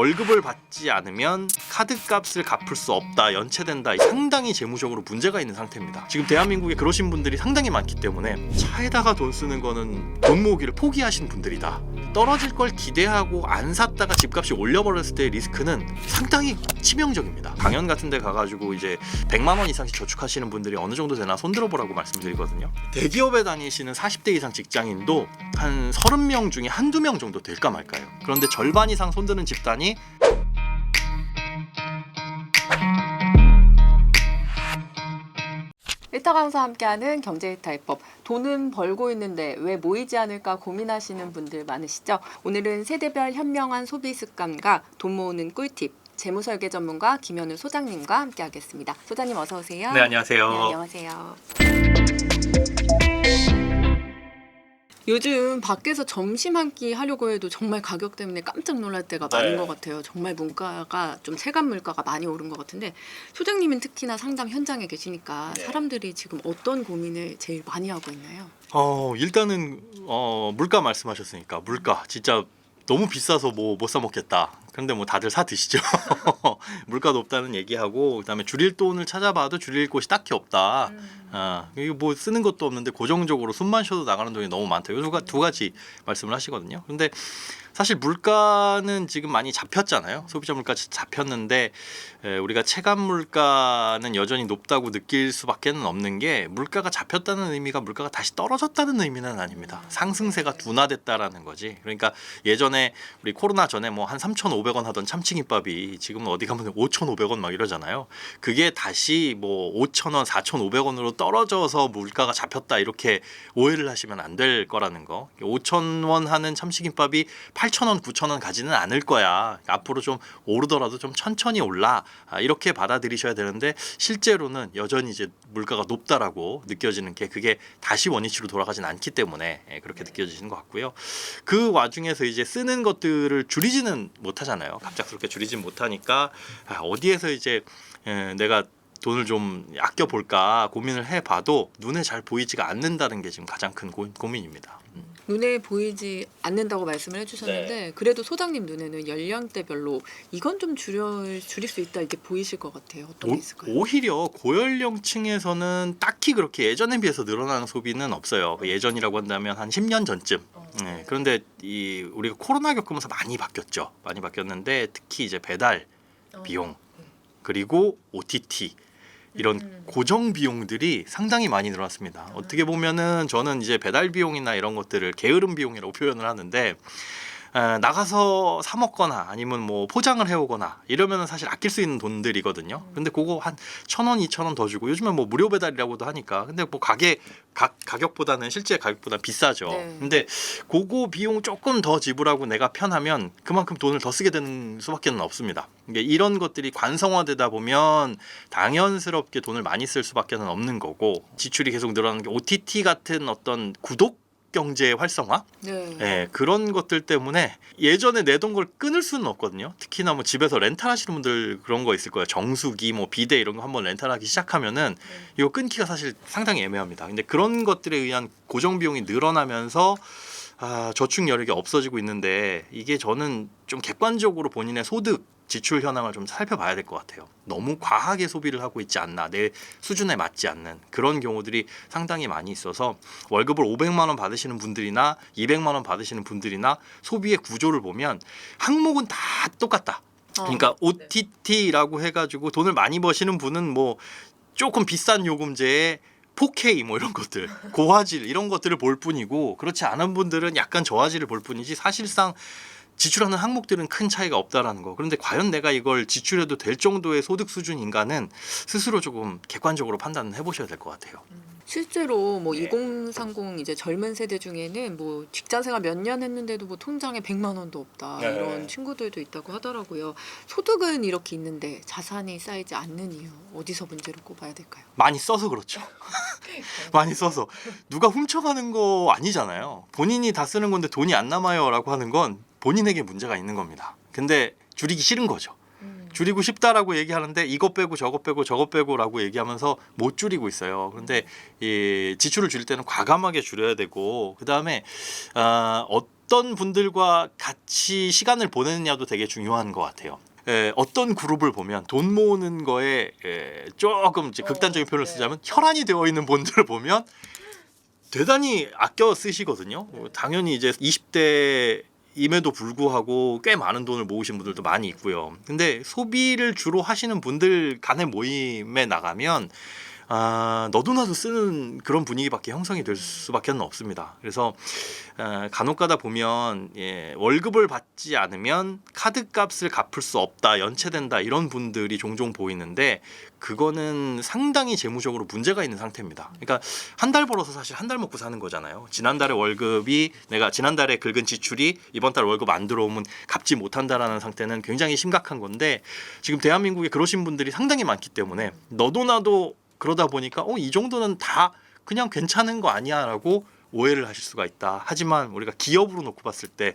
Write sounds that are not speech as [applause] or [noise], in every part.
월급을 받지 않으면 카드 값을 갚을 수 없다, 연체된다. 상당히 재무적으로 문제가 있는 상태입니다. 지금 대한민국에 그러신 분들이 상당히 많기 때문에 차에다가 돈 쓰는 거는 돈 모으기를 포기하신 분들이다. 떨어질 걸 기대하고 안 샀다가 집값이 올려버렸을 때의 리스크는 상당히 치명적입니다. 강연 같은 데 가가지고 이제 100만 원 이상씩 저축하시는 분들이 어느 정도 되나 손들어 보라고 말씀드리거든요. 대기업에 다니시는 40대 이상 직장인도 한 30명 중에 한두 명 정도 될까 말까요. 그런데 절반 이상 손드는 집단이 일타 강사와 함께하는 경제이탈법 돈은 벌고 있는데 왜 모이지 않을까 고민하시는 분들 많으시죠? 오늘은 세대별 현명한 소비 습관과 돈 모으는 꿀팁 재무설계 전문가 김현우 소장님과 함께하겠습니다. 소장님 어서 오세요. 네 안녕하세요. 네, 안녕하세요. 요즘 밖에서 점심 한 끼 하려고 해도 정말 가격 때문에 깜짝 놀랄 때가 많은 네. 것 같아요. 정말 물가가 좀 체감 물가가 많이 오른 것 같은데 소장님은 특히나 상담 현장에 계시니까 네. 사람들이 지금 어떤 고민을 제일 많이 하고 있나요? 어 일단은 어 물가 말씀하셨으니까 물가 진짜 너무 비싸서 뭐 못 사 먹겠다. 그런데 뭐 다들 사 드시죠. [laughs] 물가 높다는 얘기하고 그다음에 줄일 돈을 찾아봐도 줄일 곳이 딱히 없다. 아 이거 뭐 쓰는 것도 없는데 고정적으로 숨만 쉬어도 나가는 돈이 너무 많다. 요두 두 가지 말씀을 하시거든요. 근데 사실 물가는 지금 많이 잡혔잖아요. 소비자 물가 잡혔는데 에, 우리가 체감 물가는 여전히 높다고 느낄 수밖에는 없는 게 물가가 잡혔다는 의미가 물가가 다시 떨어졌다는 의미는 아닙니다. 상승세가 둔화됐다라는 거지. 그러니까 예전에 우리 코로나 전에 뭐 한 3,500원 하던 참치김밥이 지금은 어디 가면 5,500원 막 이러잖아요. 그게 다시 뭐 5,000원, 4,500원으로 떨어져서 물가가 잡혔다 이렇게 오해를 하시면 안 될 거라는 거. 5,000원 하는 참치김밥이 8,000원, 9,000원 가지는 않을 거야. 앞으로 좀 오르더라도 좀 천천히 올라. 아, 이렇게 받아들이셔야 되는데 실제로는 여전히 이제 물가가 높다라고 느껴지는 게 그게 다시 원위치로 돌아가진 않기 때문에 예, 그렇게 느껴지시는 것 같고요. 그 와중에서 이제 쓰는 것들을 줄이지는 못하잖아요. 갑작스럽게 줄이진 못하니까 아, 어디에서 이제 에, 내가 돈을 좀 아껴 볼까 고민을 해봐도 눈에 잘 보이지가 않는다는 게 지금 가장 큰 고, 고민입니다. 음. 눈에 보이지 않는다고 말씀을 해주셨는데 네. 그래도 소장님 눈에는 연령대별로 이건 좀 줄여 줄일 수 있다 이게 보이실 것 같아요. 어떤 게 있을까요? 오, 히려 고연령층에서는 딱히 그렇게 예전에 비해서 늘어나는 소비는 없어요. 그 예전이라고 한다면 한 10년 전쯤. 어. 네, 그런데 이 우리가 코로나 겪으면서 많이 바뀌었죠. 많이 바뀌었는데 특히 이제 배달 어. 비용 그리고 OTT 이런 음. 고정 비용들이 상당히 많이 늘어났습니다. 어떻게 보면은 저는 이제 배달 비용이나 이런 것들을 게으름 비용이라고 표현을 하는데 에, 나가서 사 먹거나 아니면 뭐 포장을 해오거나 이러면은 사실 아낄 수 있는 돈들이거든요. 근데 그거 한 천 원, 이천 원 더 주고 요즘엔 뭐 무료 배달이라고도 하니까 근데 뭐 가게 가, 가격보다는 실제 가격보다 비싸죠. 네. 근데 그거 비용 조금 더 지불하고 내가 편하면 그만큼 돈을 더 쓰게 되는 수밖에 는 없습니다. 이게 이런 것들이 관성화되다 보면 당연스럽게 돈을 많이 쓸 수밖에 는 없는 거고 지출이 계속 늘어나는 게 OTT 같은 어떤 구독 경제의 활성화 네. 예, 그런 것들 때문에 예전에 내던 걸 끊을 수는 없거든요. 특히나 뭐 집에서 렌탈 하시는 분들 그런 거 있을 거예요. 정수기, 뭐 비데 이런 거 한번 렌탈하기 시작하면은 이거 끊기가 사실 상당히 애매합니다. 근데 그런 것들에 의한 고정 비용이 늘어나면서 아, 저축 여력이 없어지고 있는데 이게 저는 좀 객관적으로 본인의 소득 지출 현황을 좀 살펴봐야 될 것 같아요. 너무 과하게 소비를 하고 있지 않나, 내 수준에 맞지 않는 그런 경우들이 상당히 많이 있어서 월급을 500만 원 받으시는 분들이나 200만 원 받으시는 분들이나 소비의 구조를 보면 항목은 다 똑같다. 어. 그러니까 OTT라고 해가지고 돈을 많이 버시는 분은 뭐 조금 비싼 요금제에 4K 뭐 이런 것들 고화질 이런 것들을 볼 뿐이고 그렇지 않은 분들은 약간 저화질을 볼 뿐이지 사실상 지출하는 항목들은 큰 차이가 없다라는 거. 그런데 과연 내가 이걸 지출해도 될 정도의 소득 수준인가는 스스로 조금 객관적으로 판단을 해보셔야 될 것 같아요. 실제로 뭐 네. 2030 이제 젊은 세대 중에는 뭐 직장 생활 몇 년 했는데도 뭐 통장에 100만 원도 없다 네. 이런 친구들도 있다고 하더라고요. 소득은 이렇게 있는데 자산이 쌓이지 않는 이유 어디서 문제를 꼽아야 될까요? 많이 써서 그렇죠. [laughs] 많이 써서 누가 훔쳐가는 거 아니잖아요. 본인이 다 쓰는 건데 돈이 안 남아요라고 하는 건 본인에게 문제가 있는 겁니다. 근데 줄이기 싫은 거죠. 줄이고 싶다라고 얘기하는데 이것 빼고 저것 빼고 저것 빼고라고 얘기하면서 못 줄이고 있어요. 그런데 이 지출을 줄일 때는 과감하게 줄여야 되고 그 다음에 어, 어떤 분들과 같이 시간을 보내느냐도 되게 중요한 것 같아요. 에, 어떤 그룹을 보면 돈 모으는 거에 에, 조금 이제 극단적인 표현을 네. 쓰자면 혈안이 되어 있는 분들을 보면 대단히 아껴 쓰시거든요. 어, 당연히 이제 20대 임에도 불구하고 꽤 많은 돈을 모으신 분들도 많이 있고요. 근데 소비를 주로 하시는 분들 간의 모임에 나가면 아, 너도 나도 쓰는 그런 분위기밖에 형성이 될 수밖에 없습니다. 그래서 아, 간혹가다 보면 예, 월급을 받지 않으면 카드 값을 갚을 수 없다, 연체된다 이런 분들이 종종 보이는데 그거는 상당히 재무적으로 문제가 있는 상태입니다. 그러니까 한 달 벌어서 사실 한 달 먹고 사는 거잖아요. 지난달에 월급이 내가 지난달에 긁은 지출이 이번 달 월급 안 들어오면 갚지 못한다라는 상태는 굉장히 심각한 건데 지금 대한민국에 그러신 분들이 상당히 많기 때문에 너도 나도 그러다 보니까 어 이 정도는 다 그냥 괜찮은 거 아니야라고 오해를 하실 수가 있다. 하지만 우리가 기업으로 놓고 봤을 때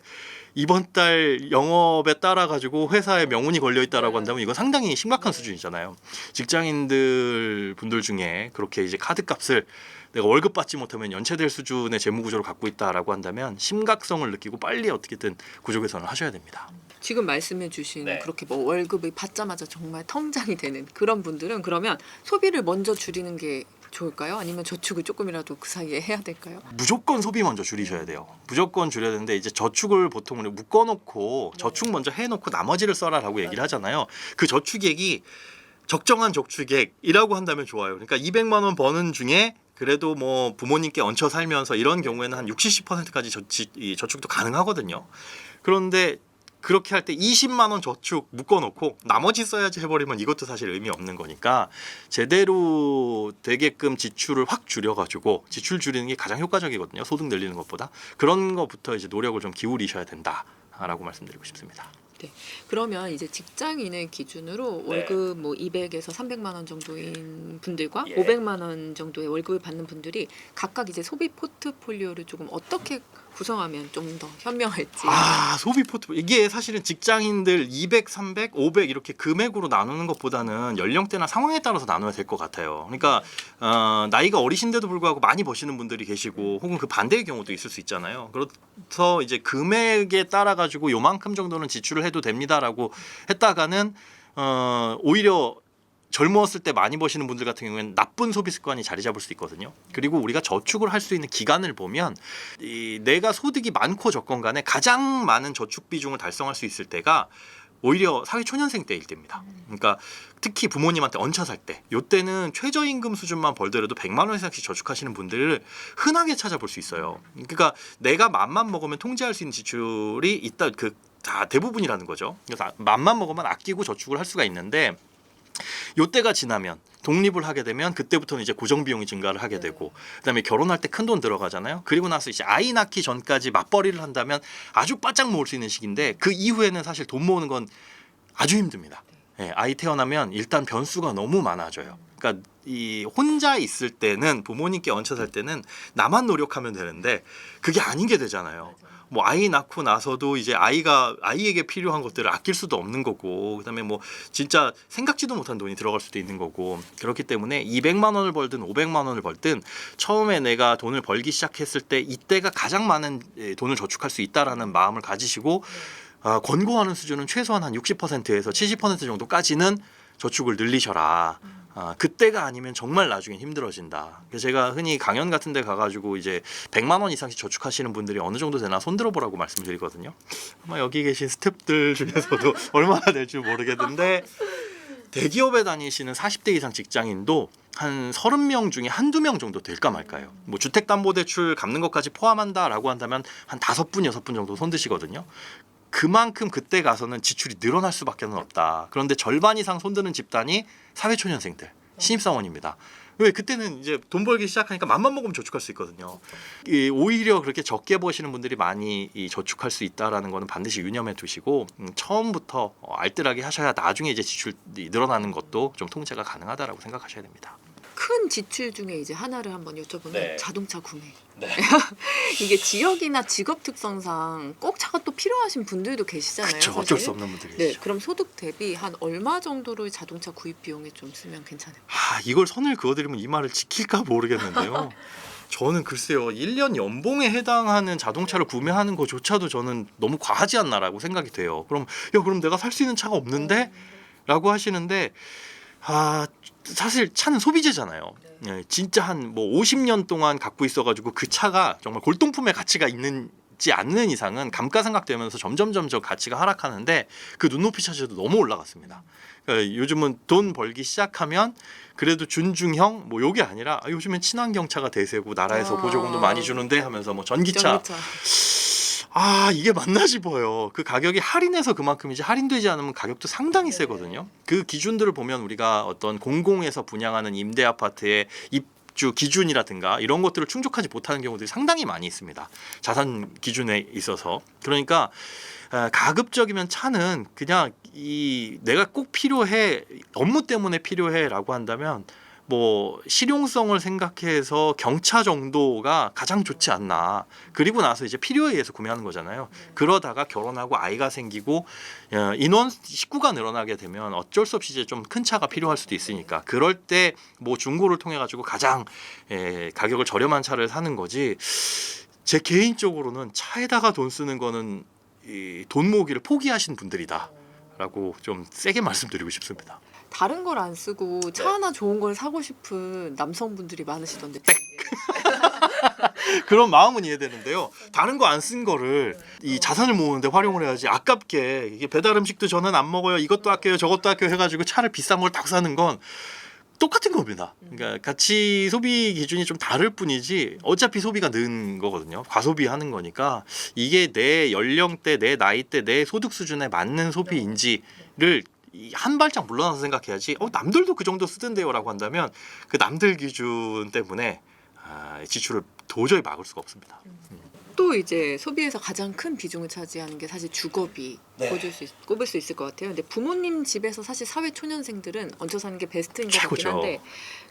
이번 달 영업에 따라 가지고 회사에 명운이 걸려 있다라고 한다면 이건 상당히 심각한 수준이잖아요. 직장인들 분들 중에 그렇게 이제 카드 값을 내가 월급 받지 못하면 연체될 수준의 재무 구조를 갖고 있다라고 한다면 심각성을 느끼고 빨리 어떻게든 구조 개선을 하셔야 됩니다. 지금 말씀해 주신 네. 그렇게 뭐 월급이 받자마자 정말 통장이 되는 그런 분들은 그러면 소비를 먼저 줄이는 게 좋을까요? 아니면 저축을 조금이라도 그 사이에 해야 될까요? 무조건 소비 먼저 줄이셔야 돼요. 무조건 줄여야 되는데 이제 저축을 보통 우리 묶어놓고 저축 먼저 해놓고 나머지를 써라라고 얘기를 하잖아요. 그 저축액이 적정한 저축액이라고 한다면 좋아요. 그러니까 200만 원 버는 중에 그래도 뭐 부모님께 얹혀 살면서 이런 경우에는 한 60, 70%까지 저치, 이 저축도 가능하거든요. 그런데 그렇게 할 때 20만 원 저축 묶어놓고 나머지 써야지 해버리면 이것도 사실 의미 없는 거니까 제대로 되게끔 지출을 확 줄여가지고 지출 줄이는 게 가장 효과적이거든요. 소득 늘리는 것보다 그런 것부터 이제 노력을 좀 기울이셔야 된다라고 말씀드리고 싶습니다. 그러면 이제 직장인을 기준으로 네. 월급 뭐 200에서 300만 원 정도인 분들과 예. 500만 원 정도의 월급을 받는 분들이 각각 이제 소비 포트폴리오를 조금 어떻게 구성하면 좀 더 현명할지. 아 소비 포트 이게 사실은 직장인들 200, 300, 500 이렇게 금액으로 나누는 것보다는 연령대나 상황에 따라서 나눠야 될 것 같아요. 그러니까 어, 나이가 어리신데도 불구하고 많이 버시는 분들이 계시고 혹은 그 반대의 경우도 있을 수 있잖아요. 그래서 이제 금액에 따라 가지고 요만큼 정도는 지출을 해도 됩니다라고 했다가는 어, 오히려 젊었을 때 많이 버시는 분들 같은 경우에는 나쁜 소비 습관이 자리 잡을 수 있거든요. 그리고 우리가 저축을 할 수 있는 기간을 보면 이 내가 소득이 많고 적건 간에 가장 많은 저축 비중을 달성할 수 있을 때가 오히려 사회 초년생 때일 때입니다. 그러니까 특히 부모님한테 얹혀 살 때, 요때는 최저임금 수준만 벌더라도 100만 원 이상씩 저축하시는 분들을 흔하게 찾아볼 수 있어요. 그러니까 내가 맘만 먹으면 통제할 수 있는 지출이 있다 그 다 대부분이라는 거죠. 그래서 맘만 먹으면 아끼고 저축을 할 수가 있는데 요때가 지나면 독립을 하게 되면 그때부터는 이제 고정 비용이 증가를 하게 되고 그다음에 결혼할 때 큰 돈 들어가잖아요. 그리고 나서 이제 아이 낳기 전까지 맞벌이를 한다면 아주 바짝 모을 수 있는 시기인데 그 이후에는 사실 돈 모으는 건 아주 힘듭니다. 예, 아이 태어나면 일단 변수가 너무 많아져요. 그러니까 이 혼자 있을 때는 부모님께 얹혀 살 때는 나만 노력하면 되는데 그게 아닌 게 되잖아요. 뭐 아이 낳고 나서도 이제 아이가 아이에게 필요한 것들을 아낄 수도 없는 거고 그다음에 뭐 진짜 생각지도 못한 돈이 들어갈 수도 있는 거고 그렇기 때문에 200만 원을 벌든 500만 원을 벌든 처음에 내가 돈을 벌기 시작했을 때 이때가 가장 많은 예, 돈을 저축할 수 있다라는 마음을 가지시고 아, 권고하는 수준은 최소한 한 60%에서 70% 정도까지는 저축을 늘리셔라. 아, 그때가 아니면 정말 나중에 힘들어진다. 그래서 제가 흔히 강연 같은 데 가가지고 이제 100만 원 이상씩 저축하시는 분들이 어느 정도 되나 손들어 보라고 말씀드리거든요. 아마 여기 계신 스탭들 중에서도 [laughs] 얼마나 될지 모르겠는데 대기업에 다니시는 40대 이상 직장인도 한 30명 중에 한두 명 정도 될까 말까요. 뭐 주택담보대출 갚는 것까지 포함한다라고 한다면 한 다섯 분 여섯 분 정도 손드시거든요. 그만큼 그때 가서는 지출이 늘어날 수밖에 없다. 그런데 절반 이상 손드는 집단이 사회초년생들, 신입사원입니다. 왜 그때는 이제 돈 벌기 시작하니까 맘만 먹으면 저축할 수 있거든요. 이 오히려 그렇게 적게 버시는 분들이 많이 이 저축할 수 있다라는 거는 반드시 유념해 두시고 음, 처음부터 어, 알뜰하게 하셔야 나중에 이제 지출이 늘어나는 것도 좀 통제가 가능하다라고 생각하셔야 됩니다. 큰 지출 중에 이제 하나를 한번 여쭤보면 네. 자동차 구매. 네. [laughs] 이게 지역이나 직업 특성상 꼭 차가 또 필요하신 분들도 계시잖아요. 그렇죠. 사실. 어쩔 수 없는 분들이 네, 계시죠. 그럼 소득 대비 한 얼마 정도를 자동차 구입 비용에 좀 쓰면 괜찮을까요? 아, 이걸 선을 그어드리면 이 말을 지킬까 모르겠는데요. [laughs] 저는 글쎄요, 1년 연봉에 해당하는 자동차를 구매하는 것조차도 저는 너무 과하지 않나라고 생각이 돼요. 그럼 야, 그럼 내가 살 수 있는 차가 없는데? 라고 하시는데 아, 사실 차는 소비재잖아요. 예, 진짜 한 뭐 50년 동안 갖고 있어가지고 그 차가 정말 골동품의 가치가 있는지 않는 이상은 감가상각되면서 점점 점점 가치가 하락하는데 그 눈높이 차지도 너무 올라갔습니다. 그러니까 요즘은 돈 벌기 시작하면 그래도 준중형 뭐 요게 아니라 아, 요즘엔 친환경 차가 대세고 나라에서 아. 보조금도 많이 주는데 하면서 뭐 전기차 전기차. 아 이게 맞나 싶어요. 그 가격이 할인해서 그만큼이지 할인되지 않으면 가격도 상당히 세거든요. 그 기준들을 보면 우리가 어떤 공공에서 분양하는 임대 아파트의 입주 기준이라든가 이런 것들을 충족하지 못하는 경우들이 상당히 많이 있습니다. 자산 기준에 있어서 그러니까 아, 가급적이면 차는 그냥 이 내가 꼭 필요해 업무 때문에 필요해라고 한다면 뭐 실용성을 생각해서 경차 정도가 가장 좋지 않나. 그리고 나서 이제 필요에 의해서 구매하는 거잖아요. 그러다가 결혼하고 아이가 생기고 어, 인원 식구가 늘어나게 되면 어쩔 수 없이 이제 좀 큰 차가 필요할 수도 있으니까 그럴 때 뭐 중고를 통해 가지고 가장 예, 가격을 저렴한 차를 사는 거지. 제 개인적으로는 차에다가 돈 쓰는 거는 이 돈 모으기를 포기하신 분들이다라고 좀 세게 말씀드리고 싶습니다. 다른 걸 안 쓰고 차 네. 하나 좋은 걸 사고 싶은 남성분들이 많으시던데. [laughs] 그런 마음은 이해되는데요. 다른 거 안 쓴 거를 이 자산을 모으는데 활용을 해야지 아깝게 이게 배달 음식도 저는 안 먹어요. 이것도 아껴요. 저것도 아껴요 해가지고 차를 비싼 걸 딱 사는 건 똑같은 겁니다. 그러니까 같이 소비 기준이 좀 다를 뿐이지 어차피 소비가 는 거거든요. 과소비하는 거니까 이게 내 연령대, 내 나이대, 내 소득 수준에 맞는 소비인지를 이 한 발짝 물러나서 생각해야지. 어 남들도 그 정도 쓰던데요라고 한다면 그 남들 기준 때문에 아, 지출을 도저히 막을 수가 없습니다. 또 이제 소비에서 가장 큰 비중을 차지하는 게 사실 주거비 네. 꼽을, 수 있, 꼽을 수 있을 것 같아요. 근데 부모님 집에서 사실 사회 초년생들은 얹혀 사는 게 베스트인 것 같긴 최고죠. 한데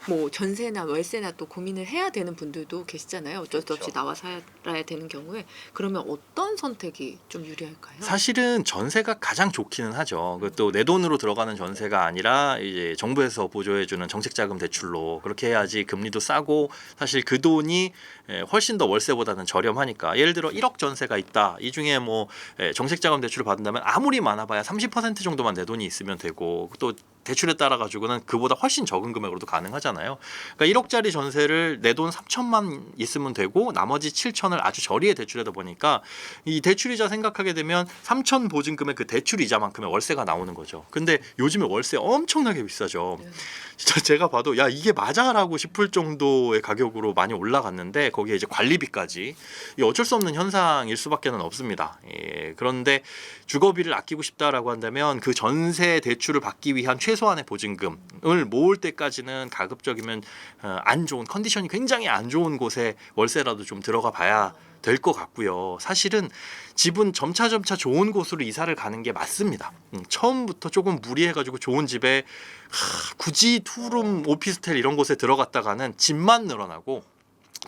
뭐 전세나 월세나 또 고민을 해야 되는 분들도 계시잖아요. 어쩔 수 없이 그렇죠. 나와 살아야 되는 경우에 그러면 어떤 선택이 좀 유리할까요? 사실은 전세가 가장 좋기는 하죠. 그것도 내 돈으로 들어가는 전세가 아니라 이제 정부에서 보조해주는 정책자금 대출로 그렇게 해야지 금리도 싸고 사실 그 돈이 에, 훨씬 더 월세보다는 저렴하니까 예를 들어 1억 전세가 있다. 이 중에 뭐 에, 정책자금 대출을 받는다면 아무리 많아봐야 30% 정도만 내 돈이 있으면 되고 또 대출에 따라 가지고는 그보다 훨씬 적은 금액으로도 가능하잖아요. 그러니까 1억짜리 전세를 내 돈 3천만 있으면 되고 나머지 7천을 아주 저리에 대출하다 보니까 이 대출이자 생각하게 되면 3천 보증금의 그 대출 이자만큼의 월세가 나오는 거죠. 근데 요즘에 월세 엄청나게 비싸죠. 네. 진짜 제가 봐도 야 이게 맞아라고 싶을 정도의 가격으로 많이 올라갔는데 거기에 이제 관리비까지 이 어쩔 수 없는 현상일 수밖에는 없습니다. 예, 그런데 주거비를 아끼고 싶다라고 한다면 그 전세 대출을 받기 위한 최 소한의 보증금을 모을 때까지는 가급적이면 어, 안 좋은 컨디션이 굉장히 안 좋은 곳에 월세라도 좀 들어가 봐야 될 것 같고요. 사실은 집은 점차 점차 좋은 곳으로 이사를 가는 게 맞습니다. 음, 처음부터 조금 무리해가지고 좋은 집에 하, 굳이 투룸 오피스텔 이런 곳에 들어갔다가는 집만 늘어나고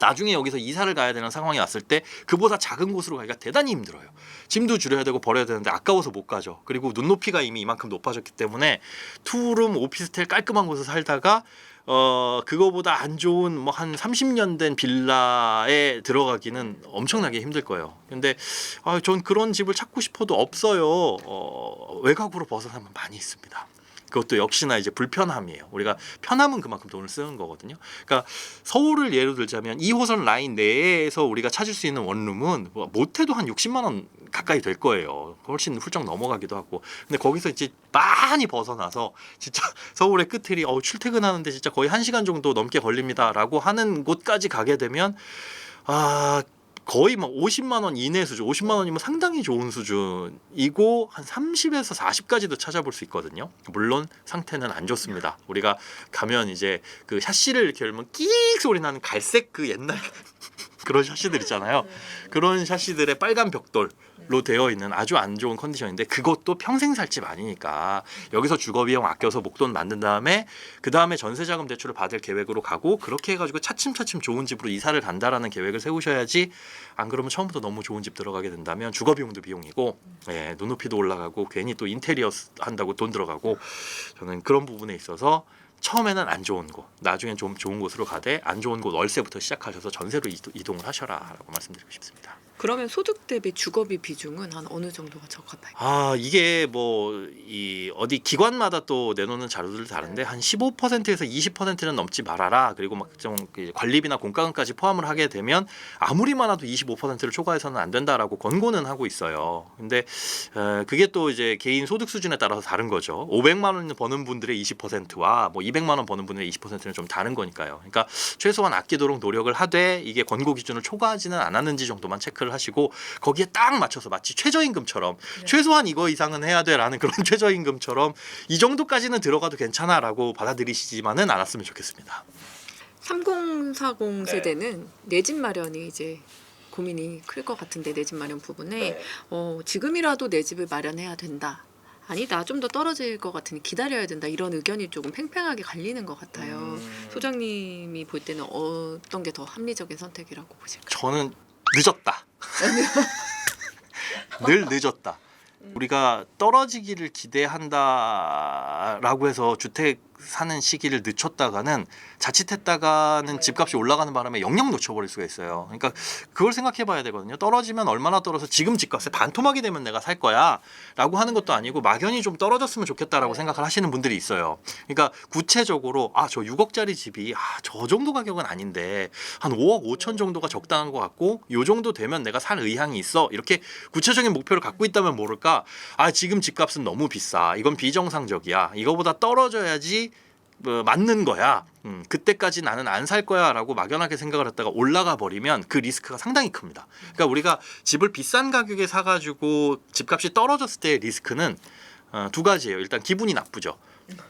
나중에 여기서 이사를 가야 되는 상황이 왔을 때 그보다 작은 곳으로 가기가 대단히 힘들어요. 짐도 줄여야 되고 버려야 되는데 아까워서 못 가죠. 그리고 눈높이가 이미 이만큼 높아졌기 때문에 투룸 오피스텔 깔끔한 곳에 살다가 어 그거보다 안 좋은 뭐 한 30년 된 빌라에 들어가기는 엄청나게 힘들 거예요. 근데 아, 전 그런 집을 찾고 싶어도 없어요. 어, 외곽으로 벗어나면 많이 있습니다. 그것도 역시나 이제 불편함이에요. 우리가 편함은 그만큼 돈을 쓰는 거거든요. 그러니까 서울을 예로 들자면 2호선 라인 내에서 우리가 찾을 수 있는 원룸은 뭐 못해도 한 60만 원 가까이 될 거예요. 훨씬 훌쩍 넘어가기도 하고. 근데 거기서 이제 많이 벗어나서 진짜 [laughs] 서울의 끝을이 어, 출퇴근하는데 진짜 거의 1시간 정도 넘게 걸립니다라고 하는 곳까지 가게 되면 아 거의 막 50만 원 이내 수준, 50만 원이면 상당히 좋은 수준이고 한 30에서 40까지도 찾아볼 수 있거든요. 물론 상태는 안 좋습니다. 우리가 가면 이제 그 샤시를 이렇게 열면 끼익 소리 나는 갈색 그 옛날 그런 샤시들 있잖아요. 그런 샤시들의 빨간 벽돌로 되어 있는 아주 안 좋은 컨디션인데 그것도 평생 살 집 아니니까 여기서 주거 비용 아껴서 목돈 만든 다음에 그 다음에 전세 자금 대출을 받을 계획으로 가고 그렇게 해가지고 차츰차츰 좋은 집으로 이사를 간다라는 계획을 세우셔야지 안 그러면 처음부터 너무 좋은 집 들어가게 된다면 주거 비용도 비용이고 예, 눈높이도 올라가고 괜히 또 인테리어 한다고 돈 들어가고 저는 그런 부분에 있어서 처음에는 안 좋은 곳, 나중엔 좀 좋은 곳으로 가되 안 좋은 곳 월세부터 시작하셔서 전세로 이동을 하셔라라고 말씀드리고 싶습니다. 그러면 소득 대비 주거비 비중은 한 어느 정도가 적합할까요? 아 이게 뭐 이 어디 기관마다 또 내놓는 자료들 다른데 한 15%에서 20%는 넘지 말아라 그리고 막 좀 관리비나 공과금까지 포함을 하게 되면 아무리 많아도 25%를 초과해서는 안 된다라고 권고는 하고 있어요. 근데 에, 그게 또 이제 개인 소득 수준에 따라서 다른 거죠. 500만 원 버는 분들의 20%와 뭐 200만 원 버는 분들의 20%는 좀 다른 거니까요. 그러니까 최소한 아끼도록 노력을 하되 이게 권고 기준을 초과하지는 않았는지 정도만 체크를 하시고 거기에 딱 맞춰서 마치 최저임금처럼 네. 최소한 이거 이상은 해야 돼라는 그런 [laughs] 최저임금처럼 이 정도까지는 들어가도 괜찮아라고 받아들이시지만은 않았으면 좋겠습니다. 3040 세대는 내 집 마련이 이제 고민이 클 것 같은데 내 집 마련 부분에 어, 지금이라도 내 집을 마련해야 된다. 아니다 좀 더 떨어질 것 같으니 기다려야 된다 이런 의견이 조금 팽팽하게 갈리는 것 같아요. 음. 소장님이 볼 때는 어떤 게 더 합리적인 선택이라고 보실까요? 저는 늦었다. [laughs] 늘 늦었다. 우리가 떨어지기를 기대한다라고 해서 주택 사는 시기를 늦췄다가는 자칫했다가는 집값이 올라가는 바람에 영영 놓쳐버릴 수가 있어요. 그러니까 그걸 생각해봐야 되거든요. 떨어지면 얼마나 떨어서 지금 집값에 반토막이 되면 내가 살 거야라고 하는 것도 아니고 막연히 좀 떨어졌으면 좋겠다라고 생각을 하시는 분들이 있어요. 그러니까 구체적으로 아 저 6억짜리 집이 아 저 정도 가격은 아닌데 한 5억 5천 정도가 적당한 것 같고 요 정도 되면 내가 살 의향이 있어 이렇게 구체적인 목표를 갖고 있다면 모를까 아 지금 집값은 너무 비싸 이건 비정상적이야 이거보다 떨어져야지 뭐 맞는 거야. 음, 그때까지 나는 안 살 거야라고 막연하게 생각을 했다가 올라가 버리면 그 리스크가 상당히 큽니다. 그러니까 우리가 집을 비싼 가격에 사가지고 집값이 떨어졌을 때의 리스크는 어, 두 가지예요. 일단 기분이 나쁘죠.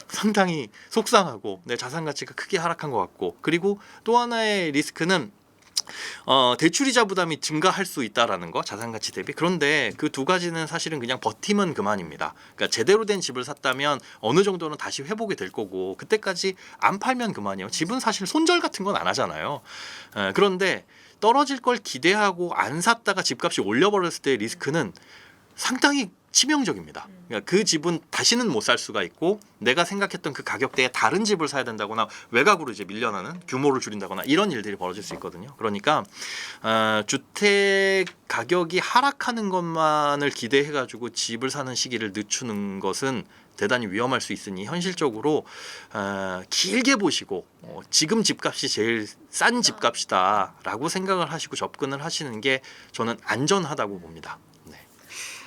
상당히 속상하고 내 자산 가치가 크게 하락한 것 같고. 그리고 또 하나의 리스크는 어, 대출이자 부담이 증가할 수 있다라는 거 자산 가치 대비 그런데 그 두 가지는 사실은 그냥 버티면 그만입니다. 그러니까 제대로 된 집을 샀다면 어느 정도는 다시 회복이 될 거고 그때까지 안 팔면 그만이에요. 집은 사실 손절 같은 건 안 하잖아요. 에, 그런데 떨어질 걸 기대하고 안 샀다가 집값이 올려버렸을 때의 리스크는 상당히 치명적입니다. 그러니까 그 집은 다시는 못 살 수가 있고 내가 생각했던 그 가격대에 다른 집을 사야 된다거나 외곽으로 이제 밀려나는 규모를 줄인다거나 이런 일들이 벌어질 수 있거든요. 그러니까 어, 주택 가격이 하락하는 것만을 기대해 가지고 집을 사는 시기를 늦추는 것은 대단히 위험할 수 있으니 현실적으로 어, 길게 보시고 어, 지금 집값이 제일 싼 집값이다라고 생각을 하시고 접근을 하시는 게 저는 안전하다고 봅니다.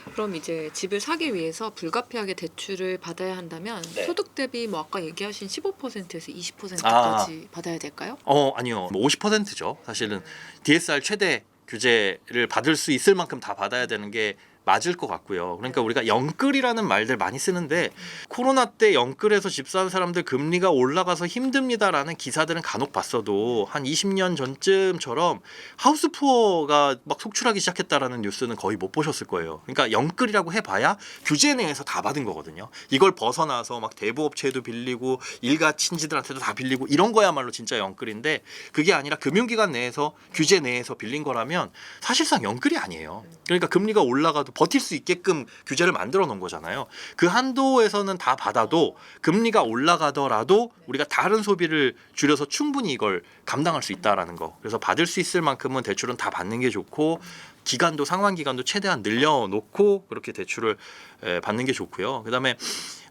네. 그럼 이제 집을 사기 위해서 불가피하게 대출을 받아야 한다면 네. 소득 대비 뭐 아까 얘기하신 15%에서 20%까지 받아야 될까요? 어 아니요 뭐 50%죠 사실은 DSR 최대 규제를 받을 수 있을 만큼 다 받아야 되는 게 맞을 것 같고요. 그러니까 우리가 영끌이라는 말들 많이 쓰는데 코로나 때 영끌에서 집 사는 사람들 금리가 올라가서 힘듭니다라는 기사들은 간혹 봤어도 한 20년 전쯤처럼 하우스 푸어가 막 속출하기 시작했다라는 뉴스는 거의 못 보셨을 거예요. 그러니까 영끌이라고 해봐야 규제 내에서 다 받은 거거든요. 이걸 벗어나서 막 대부업체에도 빌리고 일가 친지들한테도 다 빌리고 이런 거야말로 진짜 영끌인데 그게 아니라 금융기관 내에서 규제 내에서 빌린 거라면 사실상 영끌이 아니에요. 그러니까 금리가 올라가도 버틸 수 있게끔 규제를 만들어 놓은 거잖아요. 그 한도에서는 다 받아도 금리가 올라가더라도 우리가 다른 소비를 줄여서 충분히 이걸 감당할 수 있다라는 거. 그래서 받을 수 있을 만큼은 대출은 다 받는 게 좋고 기간도 상환 기간도 최대한 늘려놓고 그렇게 대출을 에, 받는 게 좋고요. 그다음에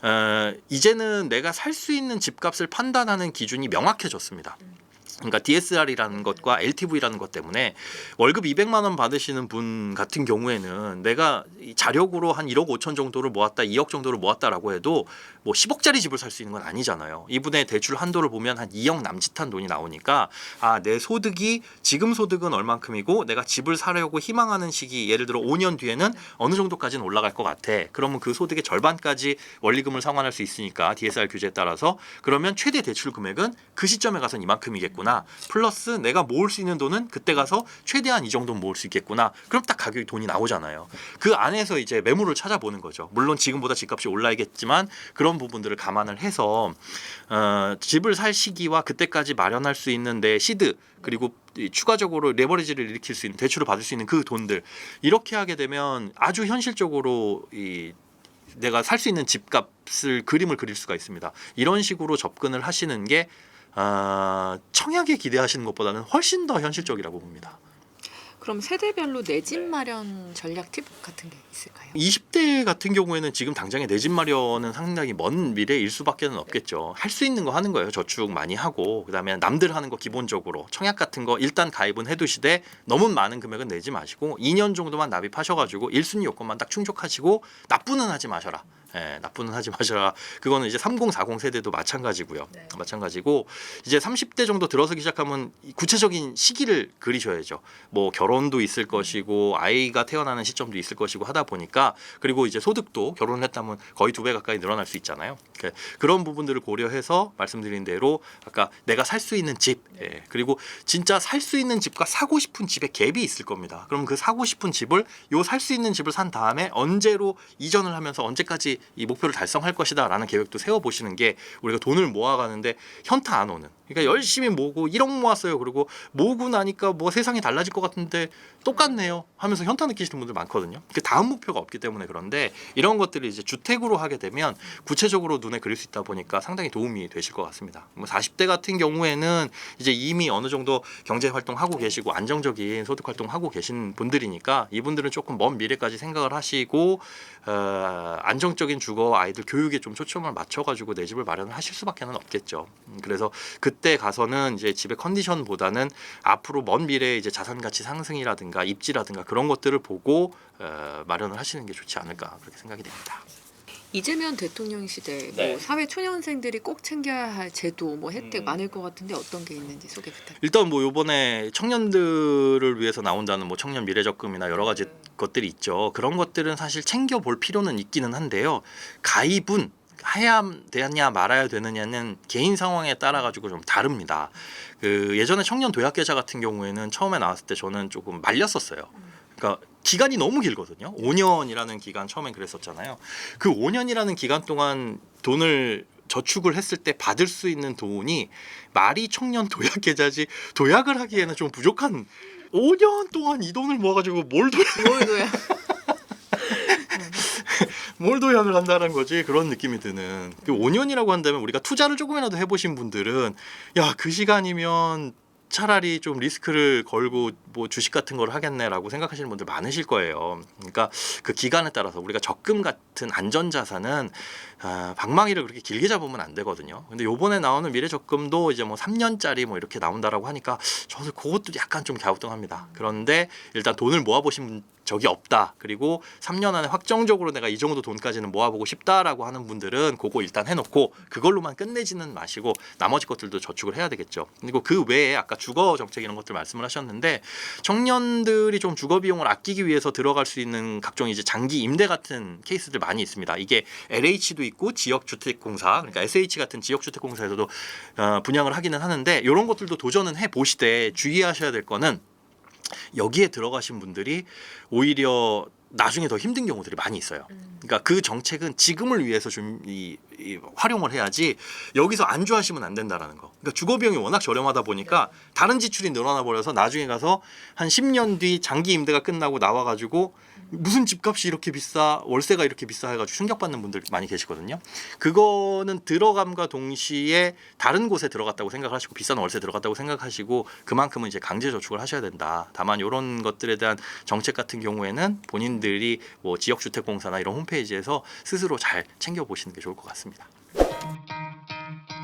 어, 이제는 내가 살 수 있는 집값을 판단하는 기준이 명확해졌습니다. 그러니까 DSR이라는 것과 LTV라는 것 때문에 월급 200만 원 받으시는 분 같은 경우에는 내가 이 자력으로 한 1억 5천 정도를 모았다, 2억 정도를 모았다라고 해도 뭐 10억짜리 집을 살 수 있는 건 아니잖아요. 이분의 대출 한도를 보면 한 2억 남짓한 돈이 나오니까 아, 내 소득이 지금 소득은 얼만큼이고 내가 집을 사려고 희망하는 시기 예를 들어 5년 뒤에는 어느 정도까지는 올라갈 것 같아. 그러면 그 소득의 절반까지 원리금을 상환할 수 있으니까 DSR 규제에 따라서 그러면 최대 대출 금액은 그 시점에 가서는 이만큼이겠구나. 플러스 내가 모을 수 있는 돈은 그때 가서 최대한 이 정도는 모을 수 있겠구나. 그럼 딱 가격이 돈이 나오잖아요. 그 안에서 이제 매물을 찾아보는 거죠. 물론 지금보다 집값이 올라야겠지만 그런 부분들을 감안을 해서 어, 집을 살 시기와 그때까지 마련할 수 있는 내 시드 그리고 이 추가적으로 레버리지를 일으킬 수 있는 대출을 받을 수 있는 그 돈들 이렇게 하게 되면 아주 현실적으로 이 내가 살 수 있는 집값을 그림을 그릴 수가 있습니다. 이런 식으로 접근을 하시는 게 아, 청약에 기대하시는 것보다는 훨씬 더 현실적이라고 봅니다. 그럼 세대별로 내 집 마련 전략 팁 같은 게 있을까요? 20대 같은 경우에는 지금 당장에 내 집 마련은 상당히 먼 미래일 수밖에는 없겠죠. 할 수 있는 거 하는 거예요. 저축 많이 하고 그다음에 남들 하는 거 기본적으로 청약 같은 거 일단 가입은 해두시되 너무 많은 금액은 내지 마시고 2년 정도만 납입하셔가지고 1순위 요건만 딱 충족하시고 납부는 하지 마셔라. 예, 납부는 하지 마셔라. 그거는 이제 30, 40 세대도 마찬가지고요. 네. 마찬가지고 이제 30대 정도 들어서기 시작하면 이 구체적인 시기를 그리셔야죠. 뭐 결혼도 있을 것이고 아이가 태어나는 시점도 있을 것이고 하다 보니까 그리고 이제 소득도 결혼을 했다면 거의 두 배 가까이 늘어날 수 있잖아요. 그- 그런 부분들을 고려해서 말씀드린 대로 아까 내가 살 수 있는 집 예, 그리고 진짜 살 수 있는 집과 사고 싶은 집의 갭이 있을 겁니다. 그럼 그 사고 싶은 집을 요 살 수 있는 집을 산 다음에 언제로 이전을 하면서 언제까지 이 목표를 달성할 것이다라는 계획도 세워 보시는 게 우리가 돈을 모아가는데 현타 안 오는. 그러니까 열심히 모으고 1억 모았어요. 그리고 모으고 나니까 뭐 세상이 달라질 것 같은데 똑같네요. 하면서 현타 느끼시는 분들 많거든요. 그 다음 목표가 없기 때문에 그런데 이런 것들을 이제 주택으로 하게 되면 구체적으로 눈에 그릴 수 있다 보니까 상당히 도움이 되실 것 같습니다. 뭐 40대 같은 경우에는 이제 이미 어느 정도 경제 활동하고 계시고 안정적인 소득 활동하고 계신 분들이니까 이분들은 조금 먼 미래까지 생각을 하시고 어, 안정적인 주거 아이들 교육에 좀 초점을 맞춰가지고 내 집을 마련을 하실 수밖에는 없겠죠. 음, 그래서 그때 가서는 이제 집의 컨디션보다는 앞으로 먼 미래에 이제 자산 가치 상승이라든가 입지라든가 그런 것들을 보고 어, 마련을 하시는 게 좋지 않을까 그렇게 생각이 됩니다. 이재명 대통령 시대 네. 뭐 사회 초년생들이 꼭 챙겨야 할 제도 뭐 혜택 음. 많을 것 같은데 어떤 게 있는지 소개 부탁드립니다. 일단 뭐 요번에 청년들을 위해서 나온다는 뭐 청년 미래 적금이나 여러 가지 것들이 있죠. 그런 것들은 사실 챙겨 볼 필요는 있기는 한데요. 가입은 해야 되냐 말아야 되느냐는 개인 상황에 따라 가지고 좀 다릅니다. 그 예전에 청년 도약 계좌 같은 경우에는 처음에 나왔을 때 저는 조금 말렸었어요. 그러니까 기간이 너무 길거든요. 5년이라는 기간 처음엔 그랬었잖아요. 그 5년이라는 기간 동안 돈을 저축을 했을 때 받을 수 있는 돈이 말이 청년 도약 계좌지 도약을 하기에는 좀 부족한 5년 동안 이 돈을 모아가지고 뭘 도약, 뭘도야? 뭘 도약을 한다는 거지 그런 느낌이 드는 그 5년이라고 한다면 우리가 투자를 조금이라도 해보신 분들은 야 그 시간이면 차라리 좀 리스크를 걸고 뭐 주식 같은 걸 하겠네라고 생각하시는 분들 많으실 거예요. 그러니까 그 기간에 따라서 우리가 적금 같은 안전 자산은 아, 방망이를 그렇게 길게 잡으면 안 되거든요. 근데 요번에 나오는 미래 적금도 이제 뭐 3년짜리 뭐 이렇게 나온다라고 하니까 저는 그것도 약간 좀 갸우뚱합니다. 그런데 일단 돈을 모아 보신 적이 없다. 그리고 3년 안에 확정적으로 내가 이 정도 돈까지는 모아보고 싶다라고 하는 분들은 그거 일단 해놓고 그걸로만 끝내지는 마시고 나머지 것들도 저축을 해야 되겠죠. 그리고 그 외에 아까 주거 정책 이런 것들 말씀을 하셨는데 청년들이 좀 주거 비용을 아끼기 위해서 들어갈 수 있는 각종 이제 장기 임대 같은 케이스들 많이 있습니다. 이게 LH도 있고 지역주택공사 그러니까 SH 같은 지역주택공사에서도 어, 분양을 하기는 하는데 이런 것들도 도전은 해 보시되 주의하셔야 될 거는 여기에 들어가신 분들이 오히려 나중에 더 힘든 경우들이 많이 있어요. 그러니까 그 정책은 지금을 위해서 좀 이, 이 활용을 해야지 여기서 안주하시면 안 된다라는 거. 그러니까 주거 비용이 워낙 저렴하다 보니까 다른 지출이 늘어나 버려서 나중에 가서 한 10년 뒤 장기 임대가 끝나고 나와 가지고 무슨 집값이 이렇게 비싸 월세가 이렇게 비싸 해가지고 충격받는 분들 많이 계시거든요. 그거는 들어감과 동시에 다른 곳에 들어갔다고 생각하시고 비싼 월세 들어갔다고 생각하시고 그만큼은 이제 강제 저축을 하셔야 된다. 다만 이런 것들에 대한 정책 같은 경우에는 본인들이 뭐 지역주택공사나 이런 홈페이지에서 스스로 잘 챙겨 보시는 게 좋을 것 같 고맙습니다.